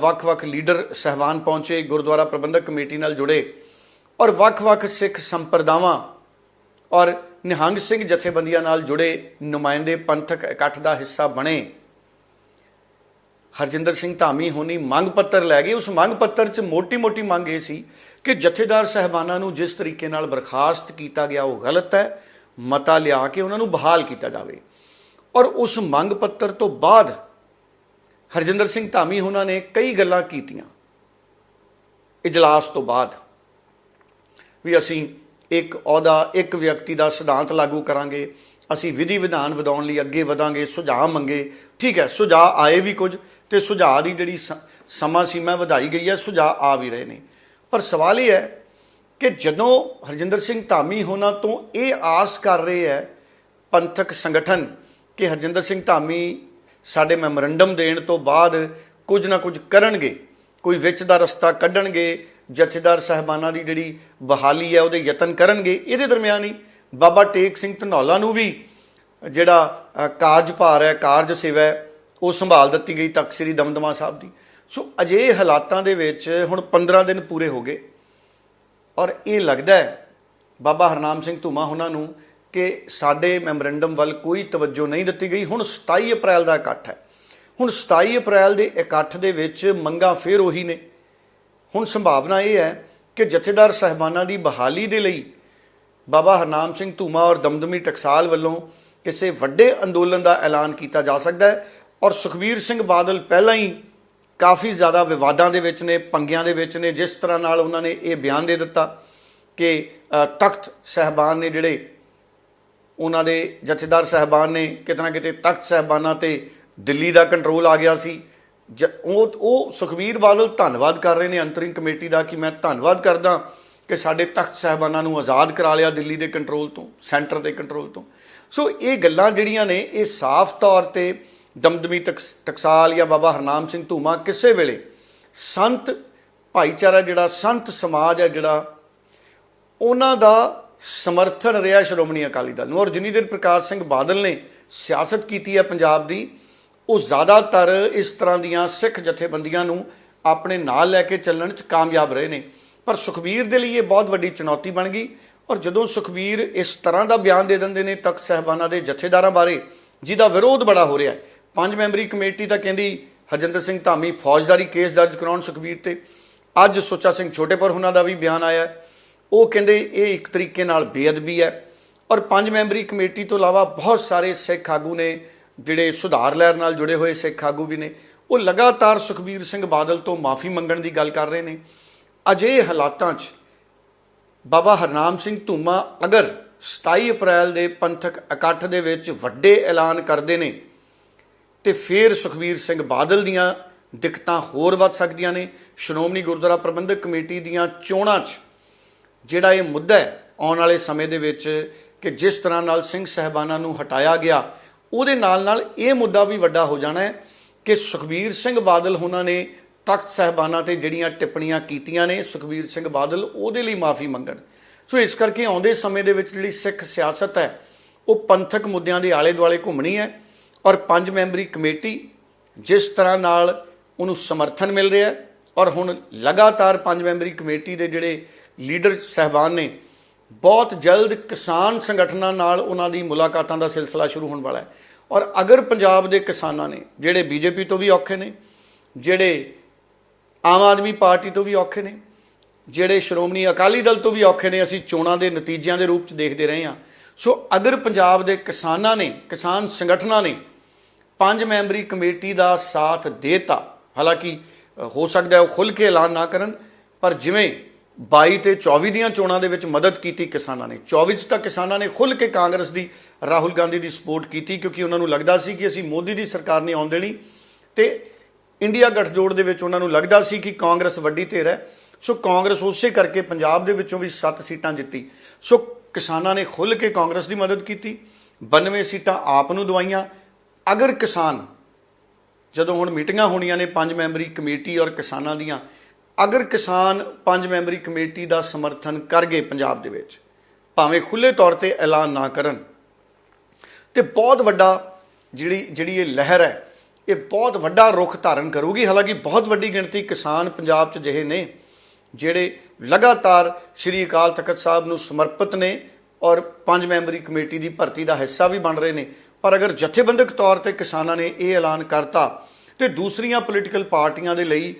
B: ਵੱਖ-ਵੱਖ ਲੀਡਰ ਸਹਿਬਾਨ ਪਹੁੰਚੇ, ਗੁਰਦੁਆਰਾ ਪ੍ਰਬੰਧਕ ਕਮੇਟੀ ਨਾਲ ਜੁੜੇ ਔਰ ਵੱਖ-ਵੱਖ ਸਿੱਖ ਸੰਪਰਦਾਵਾਂ ਔਰ ਨਿਹੰਗ ਸਿੰਘ ਜਥੇਬੰਦੀਆਂ ਨਾਲ ਜੁੜੇ ਨੁਮਾਇੰਦੇ ਪੰਥਕ ਇਕੱਠ ਦਾ ਹਿੱਸਾ ਬਣੇ। ਹਰਜਿੰਦਰ ਸਿੰਘ ਧਾਮੀ ਹੋਣੀ ਮੰਗ ਪੱਤਰ ਲੈ ਗਏ। ਉਸ ਮੰਗ ਪੱਤਰ 'ਚ ਮੋਟੀ-ਮੋਟੀ ਮੰਗ ਇਹ ਸੀ ਕਿ ਜਥੇਦਾਰ ਸਹਿਬਾਨਾਂ ਨੂੰ ਜਿਸ ਤਰੀਕੇ ਨਾਲ ਬਰਖਾਸਤ ਕੀਤਾ ਗਿਆ ਉਹ ਗਲਤ ਹੈ, ਮਤਾ ਲਿਆ ਕੇ ਉਹਨਾਂ ਨੂੰ ਬਹਾਲ ਕੀਤਾ ਜਾਵੇ। ਔਰ ਉਸ ਮੰਗ ਪੱਤਰ ਤੋਂ ਬਾਅਦ ਹਰਜਿੰਦਰ ਸਿੰਘ ਧਾਮੀ ਉਹਨਾਂ ਨੇ ਕਈ ਗੱਲਾਂ ਕੀਤੀਆਂ। ਇਜਲਾਸ ਤੋਂ ਬਾਅਦ ਵੀ ਅਸੀਂ ਇੱਕ ਅਹੁਦਾ, ਇੱਕ ਵਿਅਕਤੀ ਦਾ ਸਿਧਾਂਤ ਲਾਗੂ ਕਰਾਂਗੇ, ਅਸੀਂ ਵਿਧੀ ਵਿਧਾਨ ਵਧਾਉਣ ਲਈ ਅੱਗੇ ਵਧਾਂਗੇ, ਸੁਝਾਅ ਮੰਗੇ। ਠੀਕ ਹੈ, ਸੁਝਾਅ ਆਏ ਵੀ ਕੁਝ। ਤੇ ਸੁਝਾਅ ਦੀ ਜਿਹੜੀ ਸ- ਸਮਾਂ ਸੀਮਾ ਵਧਾਈ ਗਈ ਹੈ ਸੁਝਾਅ ਆ ਵੀ ਰਹੇ ਨੇ। ਪਰ ਸਵਾਲ ਇਹ ਹੈ ਕਿ ਜਦੋਂ ਹਰਜਿੰਦਰ ਸਿੰਘ ਧਾਮੀ ਹੋਣਾ ਤੋਂ ਇਹ ਆਸ ਕਰ ਰਹੇ ਹੈ ਪੰਥਕ ਸੰਗਠਨ ਕਿ ਹਰਜਿੰਦਰ ਸਿੰਘ ਧਾਮੀ ਸਾਡੇ ਮੈਮੋਰੰਡਮ ਦੇਣ ਤੋਂ ਬਾਅਦ ਕੁਝ ਨਾ ਕੁਝ ਕਰਨਗੇ ਕੋਈ ਵਿੱਚ ਦਾ ਰਸਤਾ ਕੱਢਣਗੇ ਜਥੇਦਾਰ ਸਾਹਿਬਾਨਾਂ ਦੀ ਜਿਹੜੀ ਬਹਾਲੀ ਹੈ ਉਹਦੇ ਯਤਨ ਕਰਨਗੇ ਇਹਦੇ ਦਰਮਿਆਨ ਹੀ ਬਾਬਾ ਟੇਕ ਸਿੰਘ ਧਨੌਲਾ ਨੂੰ ਵੀ ਜਿਹੜਾ ਅ, ਕਾਰਜਭਾਰ ਹੈ ਕਾਰਜ ਸੇਵਾ ਹੈ ਉਹ ਸੰਭਾਲ ਦਿੱਤੀ ਗਈ ਤਖਤ ਸ੍ਰੀ ਦਮਦਮਾ ਸਾਹਿਬ ਦੀ। ਸੋ ਅਜੇ ਹਾਲਾਤਾਂ ਦੇ ਵਿੱਚ ਹੁਣ 15 ਦਿਨ ਪੂਰੇ ਹੋ ਗਏ। ਔਰ ਇਹ ਲੱਗਦਾ ਹੈ, ਬਾਬਾ ਹਰਨਾਮ ਸਿੰਘ ਧੂਮਾ ਉਹਨਾਂ ਨੂੰ ਕਿ ਸਾਡੇ ਮੈਮੋਰੈਂਡਮ ਵੱਲ ਕੋਈ ਤਵੱਜੋ ਨਹੀਂ ਦਿੱਤੀ ਗਈ। ਹੁਣ 27 ਅਪ੍ਰੈਲ ਦਾ ਇਕੱਠ ਹੈ। ਹੁਣ 27 ਅਪ੍ਰੈਲ ਦੇ ਇਕੱਠ ਦੇ ਵਿੱਚ ਮੰਗਾਂ ਫੇਰ ਉਹੀ ਨੇ। ਹੁਣ ਸੰਭਾਵਨਾ ਇਹ ਹੈ ਕਿ ਜਥੇਦਾਰ ਸਹਿਬਾਨਾਂ ਦੀ ਬਹਾਲੀ ਦੇ ਲਈ ਬਾਬਾ ਹਰਨਾਮ ਸਿੰਘ ਧੂਮਾ ਔਰ ਦਮਦਮੀ ਟਕਸਾਲ ਵੱਲੋਂ ਕਿਸੇ ਵੱਡੇ ਅੰਦੋਲਨ ਦਾ ਐਲਾਨ ਕੀਤਾ ਜਾ ਸਕਦਾ ਹੈ। ਔਰ ਸੁਖਬੀਰ ਸਿੰਘ ਬਾਦਲ ਪਹਿਲਾਂ ਹੀ ਕਾਫੀ ਜ਼ਿਆਦਾ ਵਿਵਾਦਾਂ ਦੇ ਵਿੱਚ ਨੇ, ਪੰਗਿਆਂ ਦੇ ਵਿੱਚ ਨੇ, ਜਿਸ ਤਰ੍ਹਾਂ ਨਾਲ ਉਹਨਾਂ ਨੇ ਇਹ ਬਿਆਨ ਦੇ ਦਿੱਤਾ ਕਿ ਤਖਤ ਸਹਿਬਾਨ ਨੇ ਜਿਹੜੇ ਉਹਨਾਂ ਦੇ ਜਥੇਦਾਰ ਸਹਿਬਾਨ ਨੇ ਕਿਤਨਾ ਕਿਤੇ ਤਖਤ ਸਹਿਬਾਨਾਂ ਤੇ ਦਿੱਲੀ ਦਾ ਕੰਟਰੋਲ ਆ ਗਿਆ ਸੀ। ਜ- ਉਹ ਉਹ ਸੁਖਬੀਰ ਬਾਦਲ ਧੰਨਵਾਦ ਕਰ ਰਹੇ ਨੇ ਅੰਤਰਿੰਗ ਕਮੇਟੀ ਦਾ ਕਿ ਮੈਂ ਧੰਨਵਾਦ ਕਰਦਾ ਕਿ ਸਾਡੇ ਤਖਤ ਸਹਿਬਾਨਾਂ ਨੂੰ ਆਜ਼ਾਦ ਕਰਾ ਲਿਆ ਦਿੱਲੀ ਦੇ ਕੰਟਰੋਲ ਤੋਂ ਸੈਂਟਰ ਦੇ ਕੰਟਰੋਲ ਤੋਂ। ਸੋ ਇਹ ਗੱਲਾਂ ਜਿਹੜੀਆਂ ਨੇ, ਇਹ ਸਾਫ਼ ਤੌਰ ਤੇ ਦਮਦਮੀ ਟਕਸ- ਟਕਸਾਲ ਜਾਂ ਬਾਬਾ ਹਰਨਾਮ ਸਿੰਘ ਧੂਮਾ ਕਿਸੇ ਵੇਲੇ ਸੰਤ ਭਾਈਚਾਰਾ ਜਿਹੜਾ, ਸੰਤ ਸਮਾਜ ਹੈ ਜਿਹੜਾ, ਉਹਨਾਂ ਦਾ ਸਮਰਥਨ ਰਿਹਾ ਸ਼੍ਰੋਮਣੀ ਅਕਾਲੀ ਦਲ ਨੂੰ। ਔਰ ਜਿੰਨੀ ਦੇਰ ਪ੍ਰਕਾਸ਼ ਸਿੰਘ ਬਾਦਲ ਨੇ ਸਿਆਸਤ ਕੀਤੀ ਹੈ ਪੰਜਾਬ ਦੀ, ਉਹ ਜ਼ਿਆਦਾਤਰ ਇਸ ਤਰ੍ਹਾਂ ਦੀਆਂ ਸਿੱਖ ਜਥੇਬੰਦੀਆਂ ਨੂੰ ਆਪਣੇ ਨਾਲ ਲੈ ਕੇ ਚੱਲਣ 'ਚ ਕਾਮਯਾਬ ਰਹੇ ਨੇ। ਪਰ ਸੁਖਬੀਰ ਦੇ ਲਈ ਇਹ ਬਹੁਤ ਵੱਡੀ ਚੁਣੌਤੀ ਬਣ ਗਈ। ਔਰ ਜਦੋਂ ਸੁਖਬੀਰ ਇਸ ਤਰ੍ਹਾਂ ਦਾ ਬਿਆਨ ਦੇ ਦਿੰਦੇ ਨੇ ਤਖਤ ਸਹਿਬਾਨਾਂ ਦੇ ਜਥੇਦਾਰਾਂ ਬਾਰੇ, ਜਿਹਦਾ ਵਿਰੋਧ ਬੜਾ ਹੋ ਰਿਹਾ ਹੈ ਪੰਜ ਮੈਂਬਰੀ ਕਮੇਟੀ ਤਾਂ ਕਹਿੰਦੀ ਹਰਜਿੰਦਰ ਸਿੰਘ ਧਾਮੀ ਫੌਜਦਾਰੀ ਕੇਸ ਦਰਜ ਕਰਾਉਣ ਸੁਖਬੀਰ ਤੇ। ਅੱਜ ਸੁੱਚਾ ਸਿੰਘ ਛੋਟੇਪੁਰ ਉਹਨਾਂ ਦਾ ਵੀ ਬਿਆਨ ਆਇਆ ਉਹ ਕਹਿੰਦੇ ਇਹ ਇੱਕ ਤਰੀਕੇ ਨਾਲ ਬੇਅਦਬੀ ਹੈ ਔਰ ਪੰਜ ਮੈਂਬਰੀ ਕਮੇਟੀ ਤੋਂ ਇਲਾਵਾ ਬਹੁਤ ਸਾਰੇ ਸਿੱਖ ਆਗੂ ਨੇ ਜਿਹੜੇ ਸੁਧਾਰ ਲਹਿਰ ਨਾਲ ਜੁੜੇ ਹੋਏ ਸਿੱਖ ਆਗੂ ਵੀ ਨੇ। ਉਹ ਲਗਾਤਾਰ ਸੁਖਬੀਰ ਸਿੰਘ ਬਾਦਲ ਤੋਂ ਮਾਫੀ ਮੰਗਣ ਦੀ ਗੱਲ ਕਰ ਰਹੇ ਨੇ। ਅਜੇ ਹਾਲਾਤਾਂ 'ਚ ਬਾਬਾ ਹਰਨਾਮ ਸਿੰਘ ਧੂਮਾ ਅਗਰ 27 ਅਪ੍ਰੈਲ ਦੇ ਪੰਥਕ ਇਕੱਠ ਦੇ ਵਿੱਚ ਵੱਡੇ ਐਲਾਨ ਕਰਦੇ ਨੇ ਤੇ ਫਿਰ ਸੁਖਬੀਰ ਸਿੰਘ ਬਾਦਲ ਦੀਆਂ ਦਿੱਕਤਾਂ ਹੋਰ ਵੱਧ ਸਕਦੀਆਂ ਨੇ। ਸ਼੍ਰੋਮਣੀ ਗੁਰਦੁਆਰਾ ਪ੍ਰਬੰਧਕ ਕਮੇਟੀ ਦੀਆਂ ਚੋਣਾਂ 'ਚ ਜਿਹੜਾ ਇਹ ਮੁੱਦਾ ਹੈ, ਆਉਣ ਵਾਲੇ ਸਮੇਂ ਦੇ ਵਿੱਚ ਕਿ ਜਿਸ ਤਰ੍ਹਾਂ ਨਾਲ ਸਿੰਘ ਸਹਿਬਾਨਾਂ ਨੂੰ ਹਟਾਇਆ ਗਿਆ, ਉਹਦੇ ਨਾਲ ਨਾਲ ਇਹ ਮੁੱਦਾ ਵੀ ਵੱਡਾ ਹੋ ਜਾਣਾ ਹੈ ਕਿ ਸੁਖਬੀਰ ਸਿੰਘ ਬਾਦਲ ਉਹਨਾਂ ਨੇ ਤਖਤ ਸਹਿਬਾਨਾਂ ਤੇ ਜਿਹੜੀਆਂ ਟਿੱਪਣੀਆਂ ਕੀਤੀਆਂ ਨੇ, ਸੁਖਬੀਰ ਸਿੰਘ ਬਾਦਲ ਉਹਦੇ ਲਈ ਮਾਫੀ ਮੰਗਣ। ਸੋ ਇਸ ਕਰਕੇ ਆਉਂਦੇ ਸਮੇਂ ਦੇ ਵਿੱਚ ਜਿਹੜੀ ਸਿੱਖ ਸਿਆਸਤ ਹੈ, ਉਹ ਪੰਥਕ ਮੁੱਦਿਆਂ ਦੇ ਆਲੇ ਦੁਆਲੇ ਘੁੰਮਣੀ ਹੈ। ਔਰ ਪੰਜ ਮੈਂਬਰੀ ਕਮੇਟੀ ਜਿਸ ਤਰ੍ਹਾਂ ਨਾਲ ਉਹਨੂੰ ਸਮਰਥਨ ਮਿਲ ਰਿਹਾ ਔਰ ਹੁਣ ਲਗਾਤਾਰ ਪੰਜ ਮੈਂਬਰੀ ਕਮੇਟੀ ਦੇ ਜਿਹੜੇ ਲੀਡਰ ਸਹਿਬਾਨ ਨੇ, ਬਹੁਤ ਜਲਦ ਕਿਸਾਨ ਸੰਗਠਨਾਂ ਨਾਲ ਉਹਨਾਂ ਦੀ ਮੁਲਾਕਾਤਾਂ ਦਾ ਸਿਲਸਿਲਾ ਸ਼ੁਰੂ ਹੋਣ ਵਾਲਾ ਹੈ। ਔਰ ਅਗਰ ਪੰਜਾਬ ਦੇ ਕਿਸਾਨਾਂ ਨੇ, ਜਿਹੜੇ ਬੀਜੇਪੀ ਤੋਂ ਵੀ ਔਖੇ ਨੇ, ਜਿਹੜੇ ਆਮ ਆਦਮੀ ਪਾਰਟੀ ਤੋਂ ਵੀ ਔਖੇ ਨੇ, ਜਿਹੜੇ ਸ਼੍ਰੋਮਣੀ ਅਕਾਲੀ ਦਲ ਤੋਂ ਵੀ ਔਖੇ ਨੇ, ਅਸੀਂ ਚੋਣਾਂ ਦੇ ਨਤੀਜਿਆਂ ਦੇ ਰੂਪ ਚ ਦੇਖਦੇ ਰਹੇ ਹਾਂ। ਸੋ ਅਗਰ ਪੰਜਾਬ ਦੇ ਕਿਸਾਨਾਂ ਨੇ, ਕਿਸਾਨ ਸੰਗਠਨਾਂ ਨੇ ਪੰਜ ਮੈਂਬਰੀ ਕਮੇਟੀ ਦਾ ਸਾਥ ਦੇਤਾ। ਹਾਲਾਂਕਿ ਹੋ ਸਕਦਾ ਉਹ ਖੁੱਲ ਕੇ ਐਲਾਨ ਨਾ ਕਰਨ, ਪਰ ਜਿਵੇਂ 22 ਤੇ 24 ਦੀਆਂ ਚੋਣਾਂ ਦੇ ਵਿੱਚ ਮਦਦ ਕੀਤੀ ਕਿਸਾਨਾਂ ਨੇ 24 ਚ ਤਾਂ ਕਿਸਾਨਾਂ ਨੇ ਖੁੱਲ ਕੇ ਕਾਂਗਰਸ ਦੀ, ਰਾਹੁਲ ਗਾਂਧੀ ਦੀ ਸਪੋਰਟ ਕੀਤੀ, ਕਿਉਂਕਿ ਉਹਨਾਂ ਨੂੰ ਲੱਗਦਾ ਸੀ ਕਿ ਅਸੀਂ ਮੋਦੀ ਦੀ ਸਰਕਾਰ ਨਹੀਂ ਆਉਣ ਦੇਣੀ। ਤੇ ਇੰਡੀਆ ਗੱਠਜੋੜ ਦੇ ਵਿੱਚ ਉਹਨਾਂ ਨੂੰ ਲੱਗਦਾ ਸੀ ਕਿ ਕਾਂਗਰਸ ਵੱਡੀ ਧਿਰ ਹੈ। ਸੋ ਕਾਂਗਰਸ ਉਸੇ ਕਰਕੇ ਪੰਜਾਬ ਦੇ ਵਿੱਚੋਂ ਵੀ 7 ਸੀਟਾਂ ਜਿੱਤੀ। ਸੋ ਕਿਸਾਨਾਂ ਨੇ ਖੁੱਲ ਕੇ ਕਾਂਗਰਸ ਦੀ ਮਦਦ ਕੀਤੀ। 92 ਸੀਟਾਂ ਆਪ ਨੂੰ ਦਵਾਈਆਂ। ਅਗਰ ਕਿਸਾਨ, ਜਦੋਂ ਹੁਣ ਮੀਟਿੰਗਾਂ ਹੋਣੀਆਂ ਨੇ ਪੰਜ ਮੈਂਬਰੀ ਕਮੇਟੀ ਔਰ ਕਿਸਾਨਾਂ ਦੀਆਂ, ਅਗਰ ਕਿਸਾਨ ਪੰਜ ਮੈਂਬਰੀ ਕਮੇਟੀ ਦਾ ਸਮਰਥਨ ਕਰ ਗਏ ਪੰਜਾਬ ਦੇ ਵਿੱਚ, ਭਾਵੇਂ ਖੁੱਲੇ ਤੌਰ ਤੇ ਐਲਾਨ ਨਾ ਕਰਨ, ਤੇ ਬਹੁਤ ਵੱਡਾ ਜਿਹੜੀ ਜਿਹੜੀ ਇਹ ਲਹਿਰ ਹੈ, ਇਹ ਬਹੁਤ ਵੱਡਾ ਰੁਖ ਧਾਰਨ ਕਰੂਗੀ। ਹਾਲਾਂਕਿ ਬਹੁਤ ਵੱਡੀ ਗਿਣਤੀ ਕਿਸਾਨ ਪੰਜਾਬ 'ਚ ਜਿਹੇ ਨੇ, ਜਿਹੜੇ ਲਗਾਤਾਰ ਸ਼੍ਰੀ ਅਕਾਲ ਤਖਤ ਸਾਹਿਬ ਨੂੰ ਸਮਰਪਿਤ ਨੇ ਔਰ ਪੰਜ ਮੈਂਬਰੀ ਕਮੇਟੀ ਦੀ ਭਰਤੀ ਦਾ ਹਿੱਸਾ ਵੀ ਬਣ ਰਹੇ ਨੇ। ਪਰ ਅਗਰ ਜਥੇਬੰਦਕ ਤੌਰ ਤੇ ਕਿਸਾਨਾਂ ਨੇ ਇਹ ਐਲਾਨ ਕਰਤਾ ਤੇ ਦੂਸਰੀਆਂ ਪੋਲੀਟੀਕਲ ਪਾਰਟੀਆਂ ਦੇ ਲਈ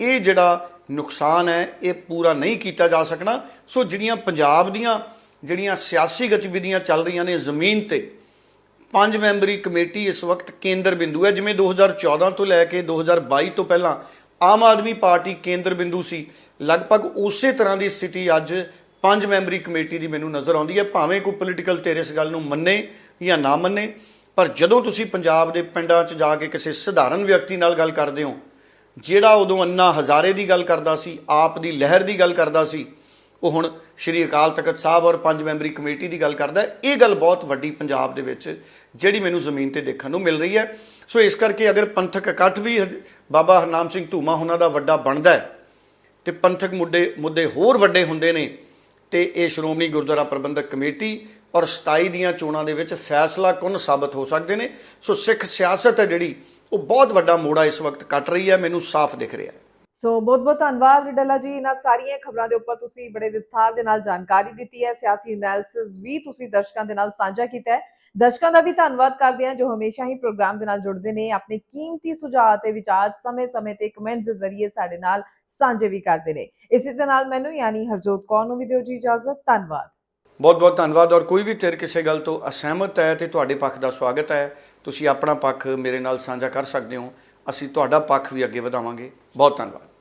B: ਇਹ ਜਿਹੜਾ ਨੁਕਸਾਨ ਹੈ, ਇਹ ਪੂਰਾ ਨਹੀਂ ਕੀਤਾ ਜਾ ਸਕਣਾ। ਸੋ ਜਿਹੜੀਆਂ ਪੰਜਾਬ ਦੀਆਂ, ਜਿਹੜੀਆਂ ਸਿਆਸੀ ਗਤੀਵਿਧੀਆਂ ਚੱਲ ਰਹੀਆਂ ਨੇ ਜ਼ਮੀਨ ਤੇ, ਪੰਜ ਮੈਂਬਰੀ ਕਮੇਟੀ ਇਸ ਵਕਤ ਕੇਂਦਰ ਬਿੰਦੂ ਹੈ। ਜਿਵੇਂ 2014 ਤੋਂ ਲੈ ਕੇ 2022 ਤੋਂ ਪਹਿਲਾਂ ਆਮ ਆਦਮੀ ਪਾਰਟੀ ਕੇਂਦਰ ਬਿੰਦੂ ਸੀ, ਲਗਭਗ ਉਸੇ ਤਰ੍ਹਾਂ ਦੀ ਸਥਿਤੀ ਅੱਜ ਪੰਜ ਮੈਂਬਰੀ ਕਮੇਟੀ ਦੀ ਮੈਨੂੰ ਨਜ਼ਰ ਆਉਂਦੀ ਹੈ। ਭਾਵੇਂ ਕੋਈ ਪੋਲੀਟੀਕਲ ਧਿਰ ਇਸ ਗੱਲ ਨੂੰ ਮੰਨੇ ਜਾਂ ਨਾ ਮੰਨੇ ਪਰ ਜਦੋਂ ਤੁਸੀਂ ਪੰਜਾਬ ਦੇ ਪਿੰਡਾਂ 'ਚ ਜਾ ਕੇ ਕਿਸੇ ਸਧਾਰਨ ਵਿਅਕਤੀ ਨਾਲ ਗੱਲ ਕਰਦੇ ਹੋ, ਜਿਹੜਾ ਉਦੋਂ ਅੰਨਾ ਹਜ਼ਾਰੇ ਦੀ ਗੱਲ ਕਰਦਾ ਸੀ, ਆਪ ਦੀ ਲਹਿਰ ਦੀ ਗੱਲ ਕਰਦਾ ਸੀ, ਉਹ ਹੁਣ ਸ਼੍ਰੀ ਅਕਾਲ ਤਖਤ ਸਾਹਿਬ ਔਰ ਪੰਜ ਮੈਂਬਰੀ ਕਮੇਟੀ ਦੀ ਗੱਲ ਕਰਦਾ, ਇਹ ਗੱਲ ਬਹੁਤ ਵੱਡੀ ਪੰਜਾਬ ਦੇ ਵਿੱਚ ਜਿਹੜੀ ਮੈਨੂੰ ਜ਼ਮੀਨ ਤੇ ਦੇਖਣ ਨੂੰ ਮਿਲ ਰਹੀ ਹੈ। ਸੋ ਇਸ ਕਰਕੇ ਅਗਰ ਪੰਥਕ ਇਕੱਠ ਵੀ ਹਰ- ਬਾਬਾ ਹਰਨਾਮ ਸਿੰਘ ਧੂਮਾ ਉਹਨਾਂ ਦਾ ਵੱਡਾ ਬਣਦਾ ਹੈ ਤੇ ਪੰਥਕ ਮੁੱਦੇ ਮੁੱਦੇ ਹੋਰ ਵੱਡੇ ਹੁੰਦੇ ਨੇ, ਤੇ ਇਹ ਸ਼੍ਰੋਮਣੀ ਗੁਰਦੁਆਰਾ ਪ੍ਰਬੰਧਕ ਕਮੇਟੀ ਔਰ 27 ਦੀਆਂ ਚੋਣਾਂ ਦੇ ਵਿੱਚ ਫੈਸਲਾ ਕੁਨ ਸਾਬਤ ਹੋ ਸਕਦੇ ਨੇ? ਸੋ ਸਿੱਖ ਸਿਆਸਤ ਹੈ ਜਿਹੜੀ, ਉਹ ਬਹੁਤ ਵੱਡਾ ਮੋੜਾ ਇਸ ਵਕਤ ਕੱਟ ਰਹੀ ਹੈ, ਮੈਨੂੰ ਸਾਫ਼ ਦਿਖ ਰਿਹਾ ਹੈ।
A: ਸੋ ਬਹੁਤ ਬਹੁਤ ਧੰਨਵਾਦ ਰਿਡਲਾ ਜੀ ਇਹਨਾਂ ਸਾਰੀਆਂ ਖਬਰਾਂ ਦੇ ਉੱਪਰ ਤੁਸੀਂ ਬੜੇ ਵਿਸਥਾਰ ਦੇ ਨਾਲ ਜਾਣਕਾਰੀ ਦਿੱਤੀ ਹੈ, ਸਿਆਸੀ ਐਨਾਲਿਸਿਸ ਵੀ ਤੁਸੀਂ ਦਰਸ਼ਕਾਂ ਦੇ ਨਾਲ ਸਾਂਝਾ ਕੀਤਾ ਹੈ। ਦਰਸ਼ਕਾਂ ਦਾ ਵੀ ਧੰਨਵਾਦ ਕਰਦੇ ਹਾਂ, ਜੋ ਹਮੇਸ਼ਾ ਹੀ ਪ੍ਰੋਗਰਾਮ ਦੇ ਨਾਲ ਜੁੜਦੇ ਨੇ, ਆਪਣੇ ਕੀਮਤੀ ਸੁਝਾਅ ਤੇ ਵਿਚਾਰ ਸਮੇਂ-ਸਮੇਂ ਤੇ ਕਮੈਂਟਸ ਦੇ ਜ਼ਰੀਏ ਸਾਡੇ ਨਾਲ ਸਾਂਝੇ ਵੀ ਕਰਦੇ ਨੇ। ਇਸੇ ਦੇ ਨਾਲ ਮੈਨੂੰ ਯਾਨੀ ਹਰਜੋਤ ਕੌਰ ਨੂੰ ਵੀ ਦਿਓ ਜੀ ਇਜਾਜ਼ਤ, ਧੰਨਵਾਦ।
B: ਬਹੁਤ ਬਹੁਤ ਧੰਨਵਾਦ ਔਰ ਕੋਈ ਵੀ ਧਿਰ ਕਿਸੇ ਗੱਲ ਤੋਂ ਅਸਹਿਮਤ ਹੈ ਤੇ ਤੁਹਾਡੇ ਪੱਖ ਦਾ ਸਵਾਗਤ ਹੈ, ਤੁਸੀਂ ਆਪਣਾ ਪੱਖ ਮੇਰੇ ਨਾਲ ਸਾਂਝਾ ਕਰ ਸਕਦੇ ਹੋ, ਅਸੀਂ ਤੁਹਾਡਾ ਪੱਖ ਵੀ ਅੱਗੇ ਵਧਾਵਾਂਗੇ। ਬਹੁਤ ਧੰਨਵਾਦ।